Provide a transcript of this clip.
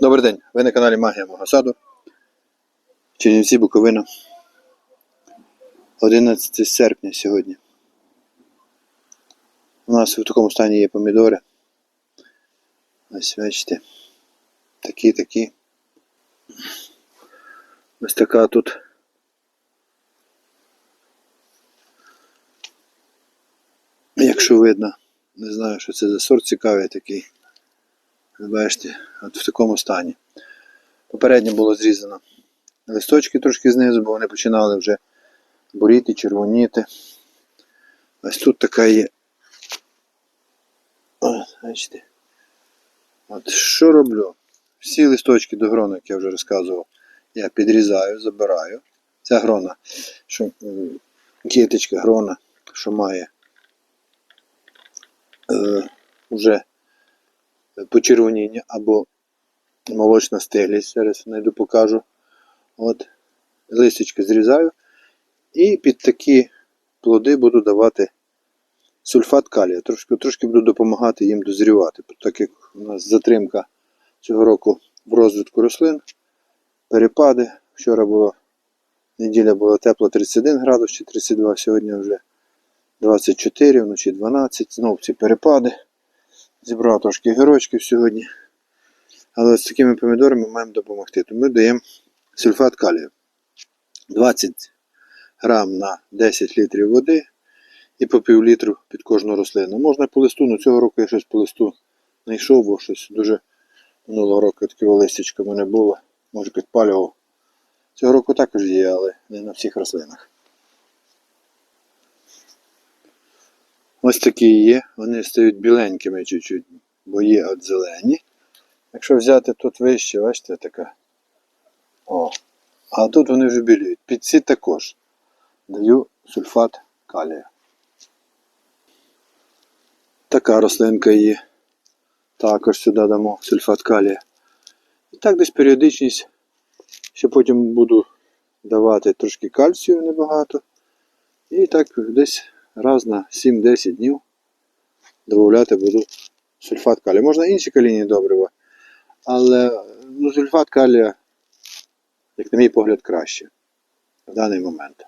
Добрий день, ви на каналі Магія мого саду. Чернівці Буковина. 11 серпня сьогодні. У нас в такому стані є помідори. Ось бачите. Такі, такі. Ось така тут. Якщо видно, не знаю, що це за сорт цікавий такий. Бачите, от в такому стані. Попередньо було зрізано листочки трошки знизу, бо вони починали вже буріти, червоніти. Ось тут така є. Бачите. От що роблю? Всі листочки до грону, як я вже розказував, я підрізаю, забираю. Ця грона, що м, кіточка грона, що має е, вже почервоніння або молочна стиглість. Зараз знайду покажу. От, листочки зрізаю. І під такі плоди буду давати сульфат калія. Трошки, трошки буду допомагати їм дозрівати. Так як у нас затримка цього року в розвитку рослин, перепади. Вчора було неділя була тепла 31 градус чи 32, сьогодні вже 24, вночі 12. Знову ці перепади. Зібрав трошки гірочків сьогодні. Але з такими помідорами маємо допомогти. Тому ми даємо сульфат калію. 20 грам на 10 літрів води і по пів літру під кожну рослину. Можна по листу, але цього року я щось по листу знайшов, бо щось дуже минулого року такого листячка в мене було. Може підпалював. Цього року також є, але не на всіх рослинах. Ось такі є, вони стають біленькими чуть-чуть, бо є от зелені. Якщо взяти тут вище, бачите, така. О. А тут вони вже біліють. Під ці також даю сульфат калія. Така рослинка є. Також сюди дамо сульфат калія. І так десь періодичність. Ще потім буду давати трошки кальцію небагато. І так десь раз на 7-10 днів додати буду сульфат калія. Можна інші калійні добрива, але ну, сульфат калія, як на мій погляд, краще в даний момент.